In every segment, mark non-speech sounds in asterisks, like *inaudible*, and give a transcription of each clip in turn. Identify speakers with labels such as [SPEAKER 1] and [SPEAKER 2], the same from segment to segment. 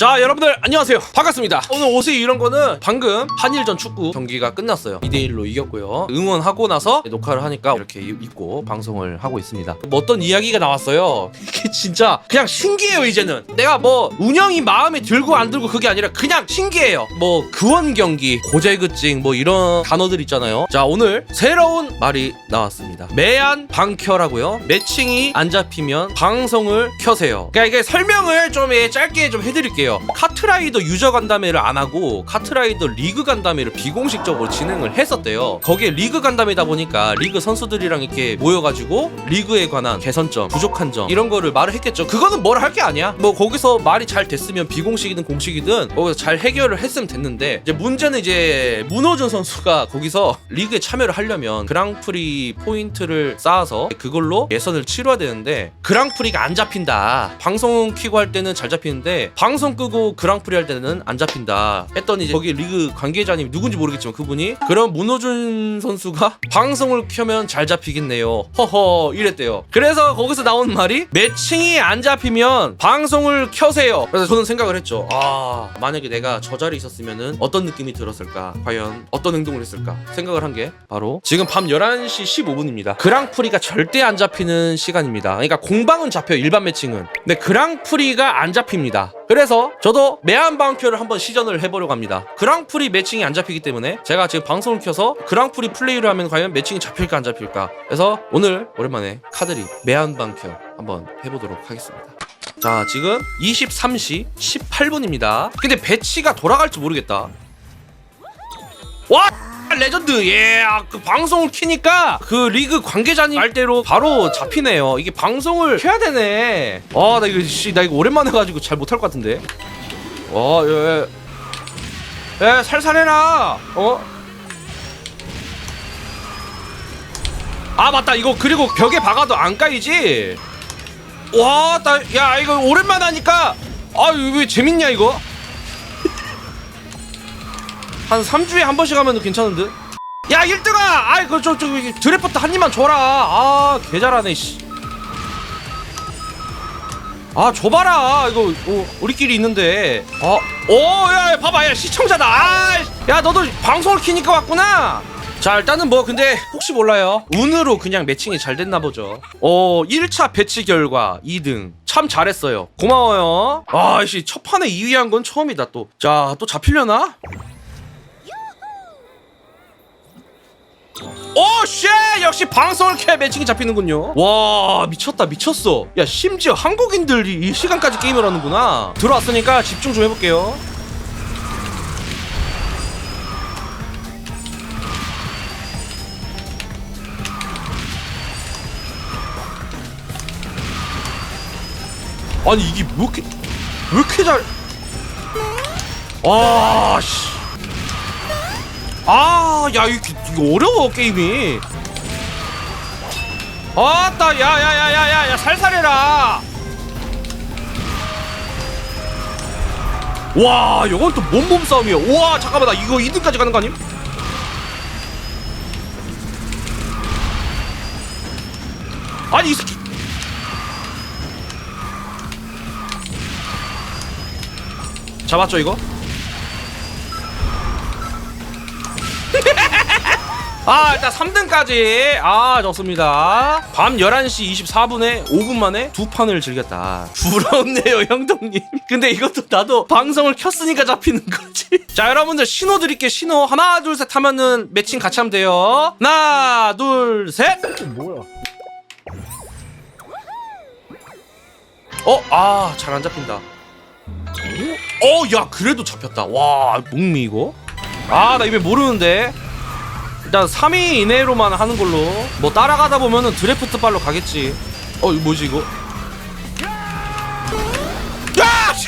[SPEAKER 1] 자 여러분들 안녕하세요. 반갑습니다. 오늘 옷이 이런 거는 방금 한일전 축구 경기가 끝났어요. 2대1로 이겼고요. 응원하고 나서 녹화를 하니까 이렇게 입- 입고 방송을 하고 있습니다. 뭐 어떤 이야기가 나왔어요? *laughs* 이게 진짜 그냥 신기해요 이제는. 내가 뭐 운영이 마음에 들고 안 들고 그게 아니라 그냥 신기해요. 뭐 구원 경기 고재그증 뭐 이런 단어들 있잖아요. 자 오늘 새로운 말이 나왔습니다. 매안 방켜라고요. 매칭이 안 잡히면 방송을 켜세요. 그러니까 이게 설명을 좀 예, 짧게 좀 해드릴게요 카트라이더 유저 간담회를 안 하고 카트라이더 리그 간담회를 비공식적으로 진행을 했었대요. 거기에 리그 간담회다 보니까 리그 선수들이랑 이렇게 모여가지고 리그에 관한 개선점 부족한 점 이런 거를 말을 했겠죠. 그거는 뭘 할 게 아니야. 뭐 거기서 말이 잘 됐으면 비공식이든 공식이든 거기서 잘 해결을 했으면 됐는데 이제 문제는 이제 문호준 선수가 거기서 리그에 참여를 하려면 그랑프리 포인트를 쌓아서 그걸로 예선을 치러야 되는데 그랑프리가 안 잡힌다. 방송 키고 할 때는 잘 잡히는데 방송 끄고 그랑프리 할 때는 안 잡힌다 했더니 이제 거기 리그 관계자님 누군지 모르겠지만 그분이 그럼 문호준 선수가 방송을 켜면 잘 잡히겠네요. 허허 이랬대요. 그래서 거기서 나온 말이 매칭이 안 잡히면 방송을 켜세요. 그래서 저는 생각을 했죠. 아 만약에 내가 저 자리에 있었으면은 어떤 느낌이 들었을까? 과연 어떤 행동을 했을까? 생각을 한 게 바로 지금 밤 11시 15분입니다. 그랑프리가 절대 안 잡히는 시간입니다. 그러니까 공방은 잡혀요 일반 매칭은. 근데 그랑프리가 안 잡힙니다 그래서 저도 매한방큐를 한번 시전을 해보려고 합니다. 그랑프리 매칭이 안 잡히기 때문에 제가 지금 방송을 켜서 그랑프리 플레이를 하면 과연 매칭이 잡힐까 안 잡힐까. 그래서 오늘 오랜만에 카드리 매한방큐 한번 해보도록 하겠습니다. 자 지금 23시 18분입니다. 근데 배치가 돌아갈지 모르겠다. 와 레전드. 예그 방송을 키니까 그 리그 관계자님 말대로 바로 잡히네요. 이게 방송을 켜야 되네. 아 나 이거 씨나 이거 오랜만에 해가지고 잘 못할 것 같은데. 와예예. 예, 살살해라. 어? 아 맞다. 이거 그리고 벽에 박아도 안 까이지? 와나야 이거 오랜만에 하니까 아 이거 왜 재밌냐 이거 한 3주에 한 번씩 하면 괜찮은데? 야 1등아! 아이 그저 저 드래프트 한 입만 줘라. 아 개잘하네 씨. 아 줘봐라. 이거 어, 우리끼리 있는데. 아오야 봐봐. 야 시청자다. 아 야 너도 방송을 키니까 왔구나. 자 일단은 뭐 근데 혹시 몰라요. 운으로 그냥 매칭이 잘 됐나 보죠. 어 1차 배치 결과 2등. 참 잘했어요. 고마워요. 아씨 첫 판에 2위 한 건 처음이다 또. 자또 잡히려나? 오, 쉣! 역시 방송을 켜 매칭이 잡히는군요. 와, 미쳤다, 미쳤어. 야, 심지어 한국인들이 이 시간까지 게임을 하는구나. 들어왔으니까 집중 좀 해볼게요. 아니, 이게 왜 이렇게, 왜 이렇게 잘. 와, 씨. 아, 야, 이거, 이거 어려워, 게임이. 아따, 야, 야, 야, 야, 야, 야, 살살해라. 와, 이건 또 몸몸 싸움이야. 우와, 잠깐만, 나 이거 2등까지 가는 거 아님? 아니, 이 새끼. 잡았죠, 이거? *laughs* 아 일단 3등까지. 아 좋습니다. 밤 11시 24분에 5분 만에 두 판을 즐겼다. *laughs* 부럽네요 형동님. 근데 이것도 나도 방송을 켰으니까 잡히는 거지. *laughs* 자 여러분들 신호 드릴게요 신호. 하나 둘 셋 하면은 매칭 같이 하면 돼요. 하나 둘셋.
[SPEAKER 2] 뭐야?
[SPEAKER 1] 어? 아 잘 안 잡힌다. 어? 야 그래도 잡혔다. 와 목미 이거? 아나 이거 모르는데 일단 3위 이내로만 하는 걸로 뭐 따라가다 보면은 드래프트 발로 가겠지 어 이거 뭐지 이거 야! 씨!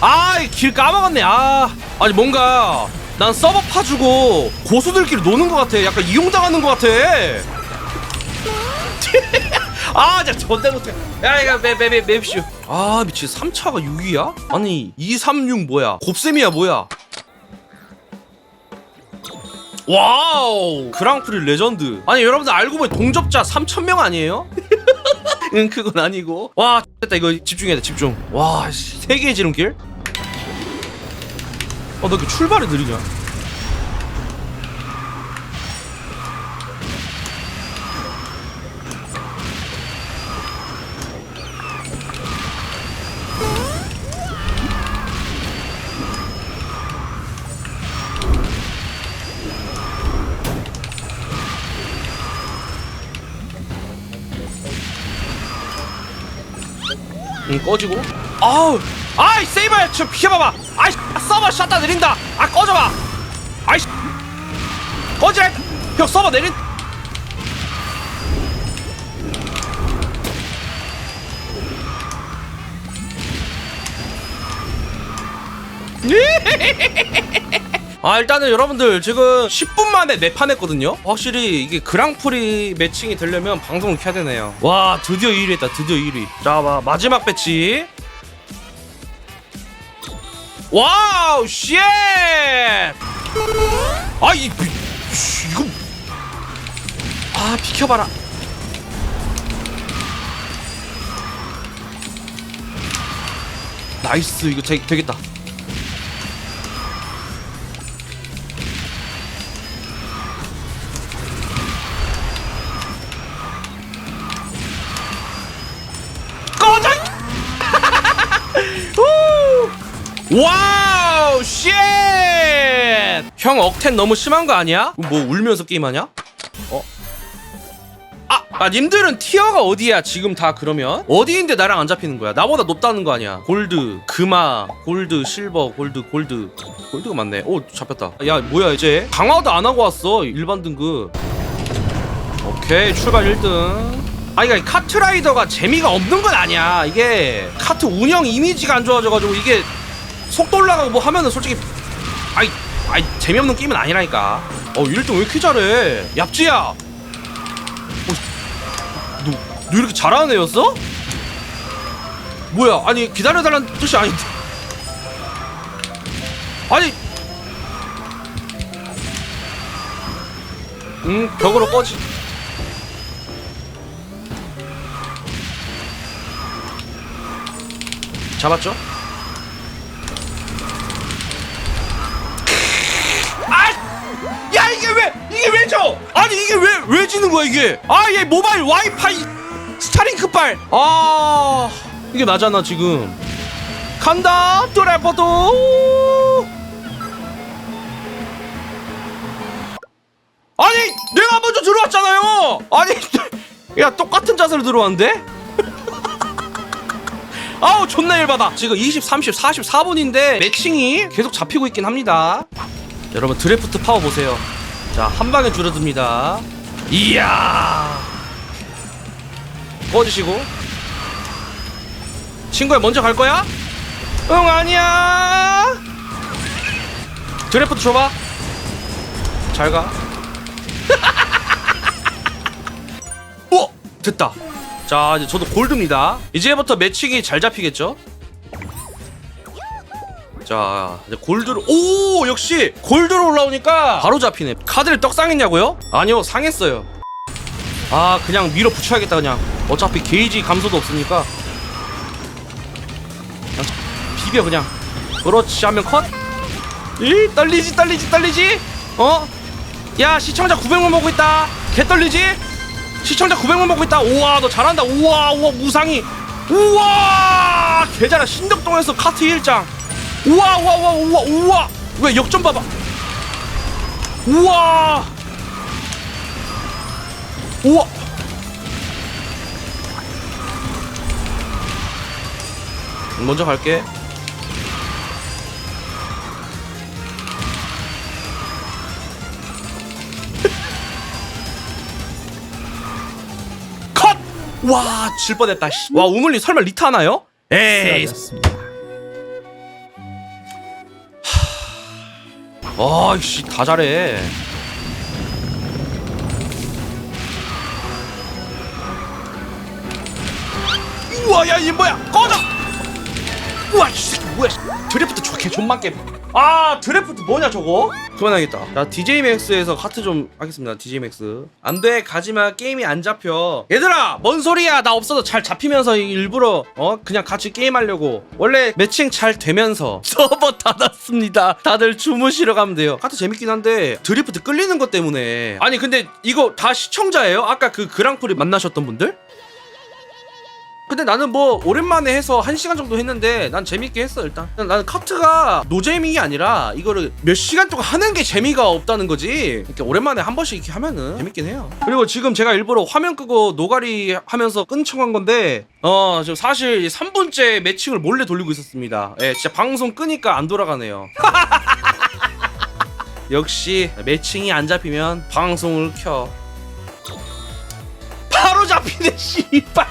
[SPEAKER 1] 아, 이길 까먹었네. 아, 아니 뭔가 난 서버 파주고 고수들끼리 노는 것 같아. 약간 이용당하는 것 같아. *laughs* 아, 진짜 존대 못해. 야, 이거 매매매 맵슈. 아, 미치. 3차가 6위야? 아니, 236 뭐야? 곱셈이야 뭐야? 와우. 그랑프리 레전드. 아니 여러분들 알고 보니 동접자 3,000명 아니에요? *laughs* 응 그건 아니고. 와 됐다. 이거 집중해야 돼 집중. 와세 개의 지름길? 어너 이렇게 출발이 느리냐 응 꺼지고. 아우 아이 세이버야 저 비켜봐봐. 아이 서버 샷다 내린다. 아 꺼져봐. 아이 꺼지라 형 서버 내린 *laughs* 아 일단은 여러분들 지금 10분 만에 네판 했거든요? 확실히 이게 그랑프리 매칭이 되려면 방송을 켜야 되네요. 와 드디어 1위 했다. 드디어 1위 자 마지막 배치. 와우 쉣! 아이 이거. 아 비켜봐라. 나이스. 이거 되, 되겠다 와우 쉣! 형 억텐 너무 심한 거 아니야? 뭐 울면서 게임하냐? 어? 아, 아 님들은 티어가 어디야 지금 다 그러면? 어디인데 나랑 안 잡히는 거야? 나보다 높다는 거 아니야? 골드, 금화, 골드, 실버, 골드, 골드 골드가 많네 오 잡혔다 야 뭐야 이제 강화도 안 하고 왔어 일반 등급 오케이 출발 1등 아 이게 카트라이더가 재미가 없는 건 아니야 이게 카트 운영 이미지가 안 좋아져가지고 이게 속도 올라가고 뭐 하면은 솔직히 아이 아이 재미없는 게임은 아니라니까. 어 1등 왜 이렇게 잘해? 얍지야! 어, 너, 너 이렇게 잘하는 애였어? 뭐야 아니 기다려달라는 뜻이 아닌데. 아니! 음 벽으로 꺼지. 잡았죠? 아니 이게 왜 왜 지는 거야 이게? 아 얘 모바일 와이파이 스타링크 빨. 아 이게 나잖아 지금. 간다 또래퍼도. 아니 내가 먼저 들어왔잖아요. 아니 *laughs* 야 똑같은 자세로 들어왔는데? *laughs* 아우 존나 열받아 지금 20, 30, 44분인데 매칭이 계속 잡히고 있긴 합니다 여러분 드래프트 파워 보세요 자 한 방에 줄어듭니다. 이야! 꺼주시고. 친구야 먼저 갈 거야? 응 아니야! 드래프트 줘봐. 잘가. 오 *laughs* 됐다. 자 이제 저도 골드입니다. 이제부터 매칭이 잘 잡히겠죠 자 이제 골드로 오 역시 골드로 올라오니까 바로 잡히네 카드를 떡상했냐고요? 아니요 상했어요 아 그냥 밀어붙여야겠다 그냥 어차피 게이지 감소도 없으니까 그냥 비벼 그냥 그렇지 하면 컷 이, 떨리지 떨리지 떨리지 어? 야 시청자 900만 보고 있다 개 떨리지? 시청자 900만 보고 있다. 우와, 너 잘한다. 우와, 우와, 무상이. 우와, 개잘하. 신덕동에서 카트 1장. 우와, 우와, 우와, 우와, 우와. 왜 역전 봐봐. 우와. 우와. 먼저 갈게. *laughs* 컷! 와, 질 뻔했다. 씨. 와, 우물리 설마 리타 하나요? 에이. 하... 아이씨, 다 잘해. 우와, 야, 얘 뭐야? 꺼져! 우와, 이 새끼 뭐야? 드래프트 좋게 존만 깨. 아 드래프트 뭐냐 저거? 그만하겠다. 자 DJ 맥스에서 카트 좀 하겠습니다 DJ 맥스 안 돼 가지마 게임이 안 잡혀. 얘들아 뭔 소리야? 나 없어도 잘 잡히면서 일부러 어 그냥 같이 게임하려고. 원래 매칭 잘 되면서. *laughs* 서버 닫았습니다. 다들 주무시러 가면 돼요. 카트 재밌긴 한데 드리프트 끌리는 것 때문에. 아니 근데 이거 다 시청자예요? 아까 그 그랑프리 만나셨던 분들? 근데 나는 뭐 오랜만에 해서 한 시간 정도 했는데 난 재밌게 했어 일단. 나는 카트가 노잼이 아니라 이거를 몇 시간 동안 하는 게 재미가 없다는 거지. 이렇게 오랜만에 한 번씩 이렇게 하면은 재밌긴 해요. 그리고 지금 제가 일부러 화면 끄고 노가리 하면서 끈청한 건데 어 지금 사실 3분째 매칭을 몰래 돌리고 있었습니다. 예 진짜 방송 끄니까 안 돌아가네요. *laughs* 역시 매칭이 안 잡히면 방송을 켜. 바로 잡히네 씨발